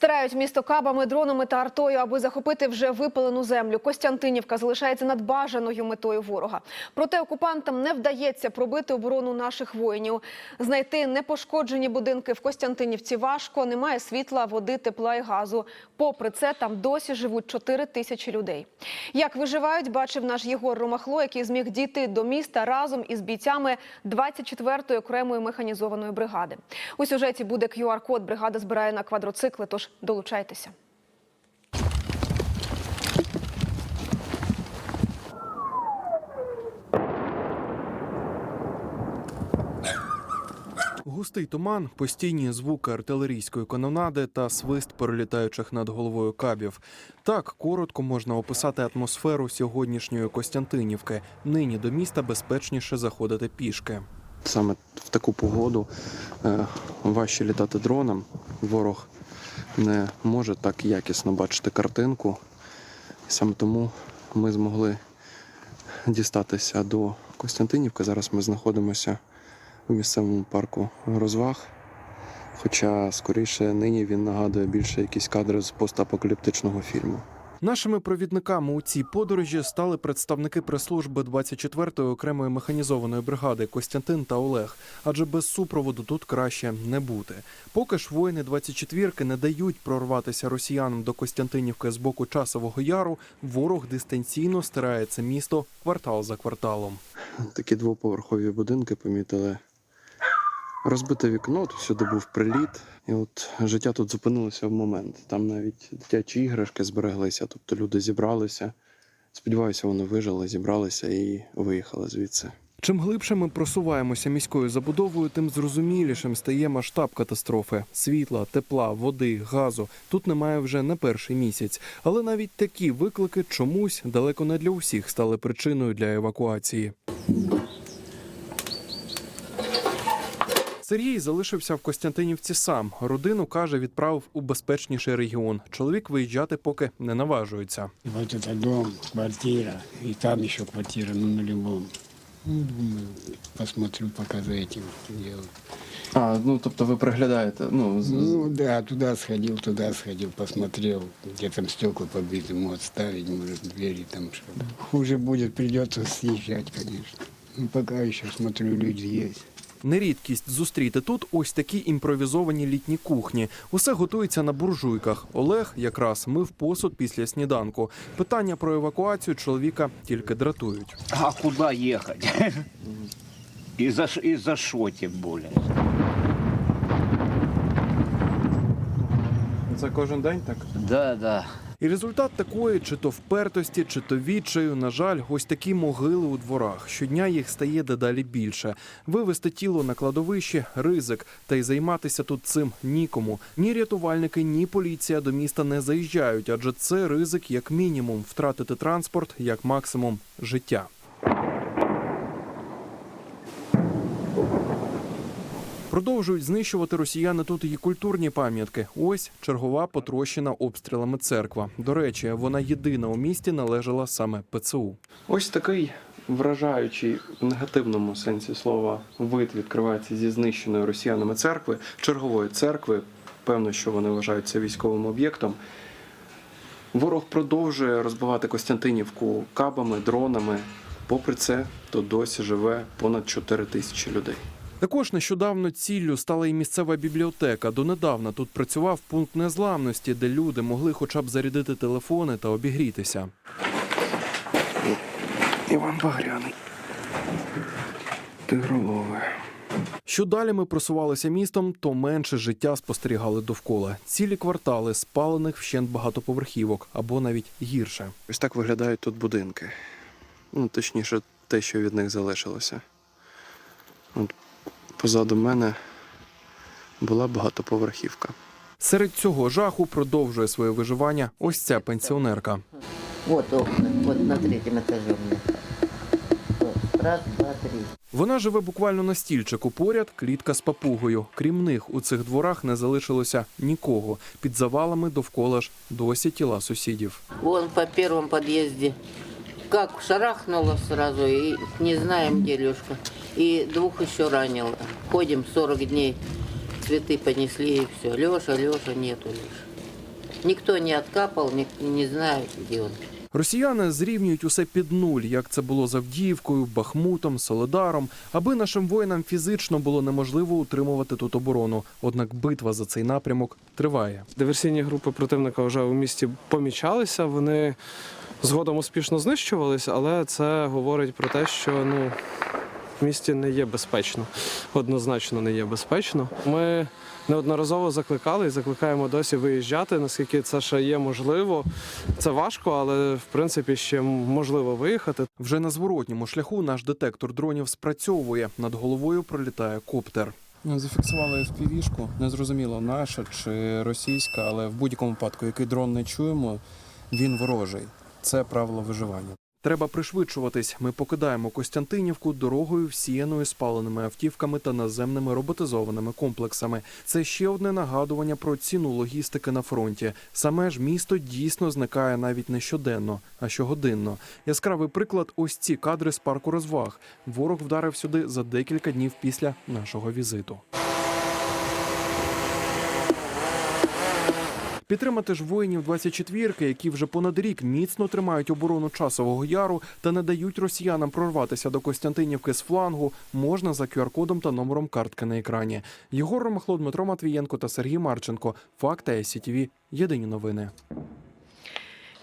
Стирають місто кабами, дронами та артою, аби захопити вже випалену землю. Костянтинівка залишається надбажаною метою ворога. Проте окупантам не вдається пробити оборону наших воїнів. Знайти непошкоджені будинки в Костянтинівці важко. Немає світла, води, тепла і газу. Попри це, там досі живуть 4 тисячі людей. Як виживають, бачив наш Єгор Ромахло, який зміг дійти до міста разом із бійцями 24-ї окремої механізованої бригади. У сюжеті буде QR-код. Бригада збирає на квадроцикли, тож долучайтеся. Густий туман, постійні звуки артилерійської канонади та свист перелітаючих над головою кабів. Так коротко можна описати атмосферу сьогоднішньої Костянтинівки. Нині до міста безпечніше заходити пішки. Саме в таку погоду е, важче літати дроном. Ворог не може так якісно бачити картинку. Саме тому ми змогли дістатися до Костянтинівки. Зараз ми знаходимося у місцевому парку розваг. Хоча, скоріше, нині він нагадує більше якісь кадри з постапокаліптичного фільму. Нашими провідниками у цій подорожі стали представники прес-служби 24-ї окремої механізованої бригади Костянтин та Олег. Адже без супроводу тут краще не бути. Поки ж воїни 24-ки не дають прорватися росіянам до Костянтинівки з боку часового яру, ворог дистанційно стирає це місто квартал за кварталом. Такі двоповерхові будинки помітили. Розбите вікно, тут сюди був приліт, і от життя тут зупинилося в момент. Там навіть дитячі іграшки збереглися, тобто люди зібралися. Сподіваюся, вони вижили, зібралися і виїхали звідси. Чим глибше ми просуваємося міською забудовою, тим зрозумілішим стає масштаб катастрофи: світла, тепла, води, газу. Тут немає вже не перший місяць. Але навіть такі виклики чомусь далеко не для усіх стали причиною для евакуації. Сергій залишився в Костянтинівці сам. Родину каже, відправив у безпечніший регіон. Чоловік виїжджати поки не наважується. И Вот это дом, квартира, и там еще квартира, ну на любом. Ну, думаю, посмотрю, пока за этим делаю. А, ну тобто ви приглядаєте. Ну, Ну да, туда сходил, туда сходил, посмотрел, где там стекла побиты, может ставить, может двери там что-то. Хуже будет, придется съезжать, конечно. Ну, пока еще смотрю, люди есть. Нерідкість зустріти тут ось такі імпровізовані літні кухні. Усе готується на буржуйках. Олег якраз мив посуд після сніданку. Питання про евакуацію чоловіка тільки дратують. А куда ехать? И за, ш- и за что тем более? Це кожен день так. Да, да. І результат такої, чи то впертості, чи то відчаю, на жаль, ось такі могили у дворах. Щодня їх стає дедалі більше. Вивести тіло на кладовище ризик, та й займатися тут цим нікому. Ні рятувальники, ні поліція до міста не заїжджають, адже це ризик як мінімум втратити транспорт, як максимум життя. Продовжують знищувати росіяни тут і культурні пам'ятки. Ось чергова потрощена обстрілами церква. До речі, вона єдина у місті належала саме ПЦУ. Ось такий вражаючий в негативному сенсі слова вид відкривається зі знищеної росіянами церкви, чергової церкви. Певно, що вони вважаються військовим об'єктом. Ворог продовжує розбивати Костянтинівку кабами, дронами. Попри це, тут досі живе понад 4 тисячі людей. Також нещодавно ціллю стала і місцева бібліотека. Донедавна тут працював пункт незламності, де люди могли хоча б зарядити телефони та обігрітися. Іван Багряний. Тигролове. Що далі ми просувалися містом, то менше життя спостерігали довкола. Цілі квартали спалених вщент багатоповерхівок або навіть гірше. Ось так виглядають тут будинки. Ну, точніше, те, що від них залишилося. От позаду мене була багатоповерхівка. Серед цього жаху продовжує своє виживання ось ця пенсіонерка. Вот окна, вот на третьем этаже у меня. Вот, Раз, два, три. Вона живе буквально на стільчику поряд клітка з папугою. Крім них, у цих дворах не залишилося нікого. Під завалами довкола ж досі тіла сусідів. Вон по первом подъезде. Как шарахнуло сразу, и не знаем, где Лешка. И двух еще ранило. Ходим 40 дней, цветы понесли, и все. Леша, Леша, нету Леша. Никто не откапал, не, не знает, где он. Росіяни зрівнюють усе під нуль, як це було з Авдіївкою, Бахмутом, Соледаром, аби нашим воїнам фізично було неможливо утримувати тут оборону. Однак битва за цей напрямок триває. Диверсійні групи противника вже у місті помічалися. Вони згодом успішно знищувалися, але це говорить про те, що ну, в місті не є безпечно. Однозначно не є безпечно. Ми неодноразово закликали і закликаємо досі виїжджати, наскільки це ще є можливо. Це важко, але в принципі ще можливо виїхати. Вже на зворотньому шляху наш детектор дронів спрацьовує. Над головою пролітає коптер. Зафіксували FPV-шку, незрозуміло наша чи російська, але в будь-якому випадку, який дрон не чуємо, він ворожий. Це правило виживання. Треба пришвидшуватись. Ми покидаємо Костянтинівку дорогою, всіяною спаленими автівками та наземними роботизованими комплексами. Це ще одне нагадування про ціну логістики на фронті. Саме ж місто дійсно зникає навіть не щоденно, а щогодинно. Яскравий приклад ось ці кадри з парку розваг. Ворог вдарив сюди за декілька днів після нашого візиту. Підтримати ж воїнів 24-ки, які вже понад рік міцно тримають оборону часового яру та не дають росіянам прорватися до Костянтинівки з флангу, можна за QR-кодом та номером картки на екрані. Єгор Ромахло, Дмитро Матвієнко та Сергій Марченко. Факти СІТВ. Єдині новини.